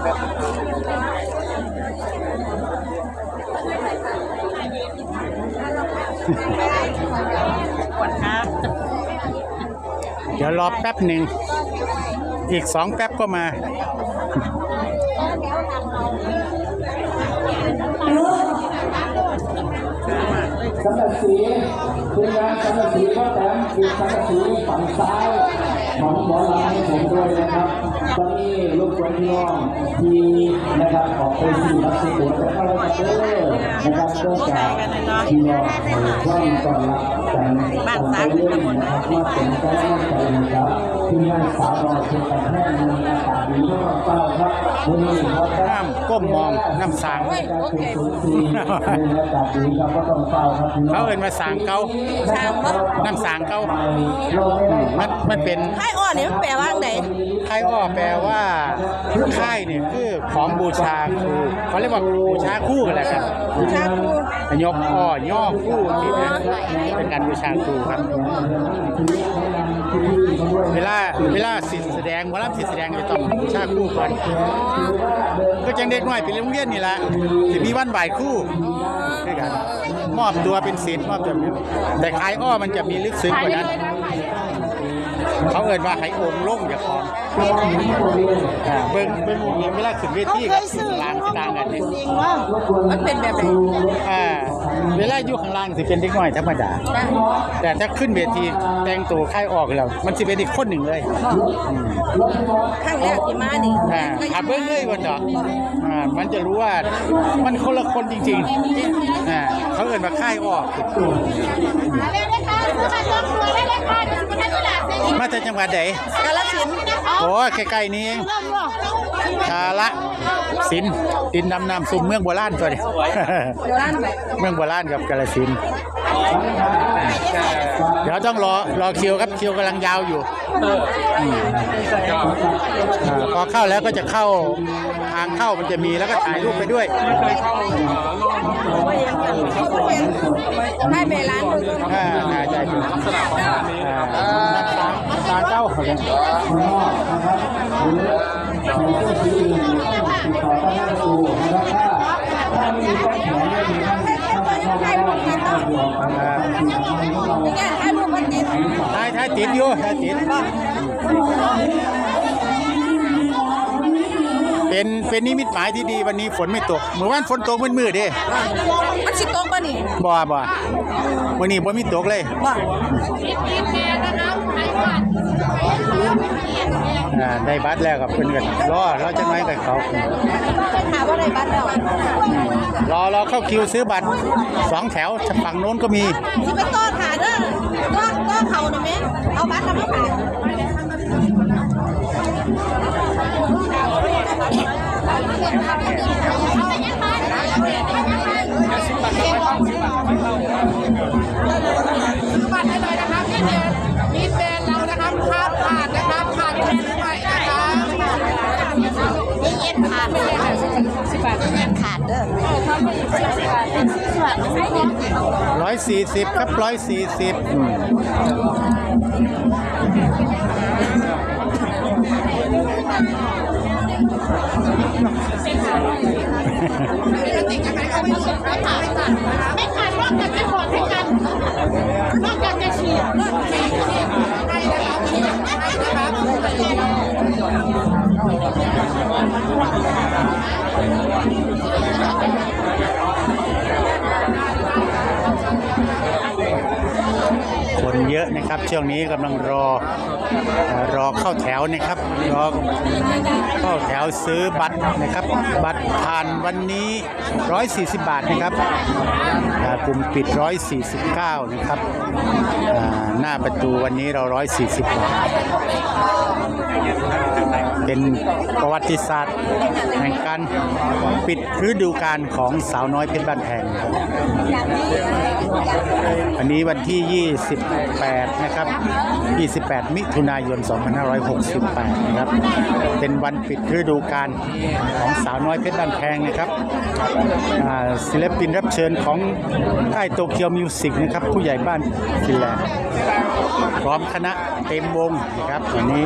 เดี๋ยวรอแป๊บหนึ่ง อีกสองแป๊บก็มาสังกะสีคุณยายสังกะสีก็แต่งคือสังกะสีฝั่งซ้ายของหมอลำให้ผมด้วยนะครับ ตอนนี้ลูกคนพี่น้องที่นะครับออกไปสู่รับสิตัวจะเข้าไปเจอนะครับเพื่อจากพี่น้องช่องก่อนรับกันต่อไปเรื่อยนะครับว่าเป็นการมั่นใจนะครับทีมงานสาวรอยเชียงกันแห้งมีอากาศดีมากเปล่าครับวันนี้เราได้น้ำก้มมองน้ำสางเขาเอินมาสางเกาน้ำสางเกามันมันเป็นไข้อ่อนนี่มันแปลว่าไง ค่ายอ้อแปลว่าค่ายเนี่ยคือของบูชาครูเขาเรียกว่าบูชาคู่กันแหละครับบูชาครูยกอ้อย่อคู่ที่นะเป็นการบูชาครูครับ เวลาเวลาสิทธิแสดงเวลาสิทธิแสดงจะต้องบูชาคู่ก่อนก็จังเด็กน้อยไปโรงเรียนนี่แหละจะมีวันบ่ายคู่คือกันมอบตัวเป็นศิษย์มอบตัวเป็นแต่คายอ้อมันจะมีลึกซึ้งกว่านั้น เขาเอ่นว่าให้องค์ลงอย่าของอ่าเบิ่งเบิ่งวงเงินเวลาขึ้นเวเขาทีเคกับยซื้อลางห้องต่างกันเนี่ยจริงว่ามันเป็นแบบไหนอ่าเวลาอยู่ข้างล่างสิเป็นเด็กน้อยธรรมดา แต่ถ้าขึ้นเวทีแต่งตัวค่ายออกแล้ว มันสิเป็นอีกคนหนึ่งเลยข้างแรกที่มานี่อ่าขับเบิ้งเลยวันดอกอ่ามันจะรู้ว่ามันคนละคนจริงๆอ่าเขาเอ่นว่าค่ายออกมาจากจังหวัดไหนกาลสินธุ์โอ้ใกล้ๆนี้เองกาละสินธุ์ดินดำน้ำซุ่มเมืองโบราณตัวนี้โบราณแบบเมืองโบราณกับกาลสินธุ์เดี๋ยวต้องรอรอคิวครับคิวกำลังยาวอยู่มอ่าพอเข้าแล้วก็จะเข้าทางเข้ามันจะมีแล้วก็ถ่ายรูปไปด้วยให้ไปร้านนึง อ่าอ่าใช่ครับอ่าน้ำตาลน้ำตาลเจ้าเขาเนี่ยอ่านี่ไงให้รูปมันติดถ่ายถ่ายติดอยู่ถ่ายติดเป็นเป็นนิมิตหมายที่ดีวันนี้ฝนไม่ตกเมื่อวานฝนตกมืดๆเด้มันสิโต๊ะป่ะนี่บ่บ่วันนี้บ่มีตกเลยบ่ อ่าได้บัตรแล้วกับเพิ่นกันรอรอจังไว้กับเขา ถามว่าอะไรบ้านเรารอรอเข้าคิวซื้อบัตรสองแถวฝั่งโน้นก็มีที่ไปต้อขาเด้อต้อต้อเขานะแม่เอาบัตรทำมาขายบัตรได้เลยนะครับนี่เนี่ยมีแบรนด์เรานะครับข้ามผ่านนะ ขาดเลยสิบบาทเย็นขาดเด้อร้อยสี่สิบครับร้อยสี่สิบไม่ขาดนอกจากจะขอดให้กันนอกจากจะเฉีดนอกจากจะฉีด คนเยอะนะครับช่วงนี้กำลังรอ รอเข้าแถวนะครับรอเข้าแถวซื้อบัตรนะครับ บัตรผ่านวันนี้ 140 บาทนะครับอ่ากลุ่มปิด 149 นะครับหน้าประตูวันนี้เรา 140 บาท เป็นประวัติศาสตร์แห่งการปิดฤดูกาลของสาวน้อยเพชรบ้านแพงอันนี้วันที่ 28 นะครับ 28 มิถุุนายน 2568 นะครับ เป็นวันปิดฤดูกาลของสาวน้อยเพชรบ้านแพงนะครับศิลปินรับเชิญของค่ายโตเกียวมิวสิกนะครับ ผู้ใหญ่บ้านฟินแลนด์พร้อมคณะเต็มวงนะครับวันนี้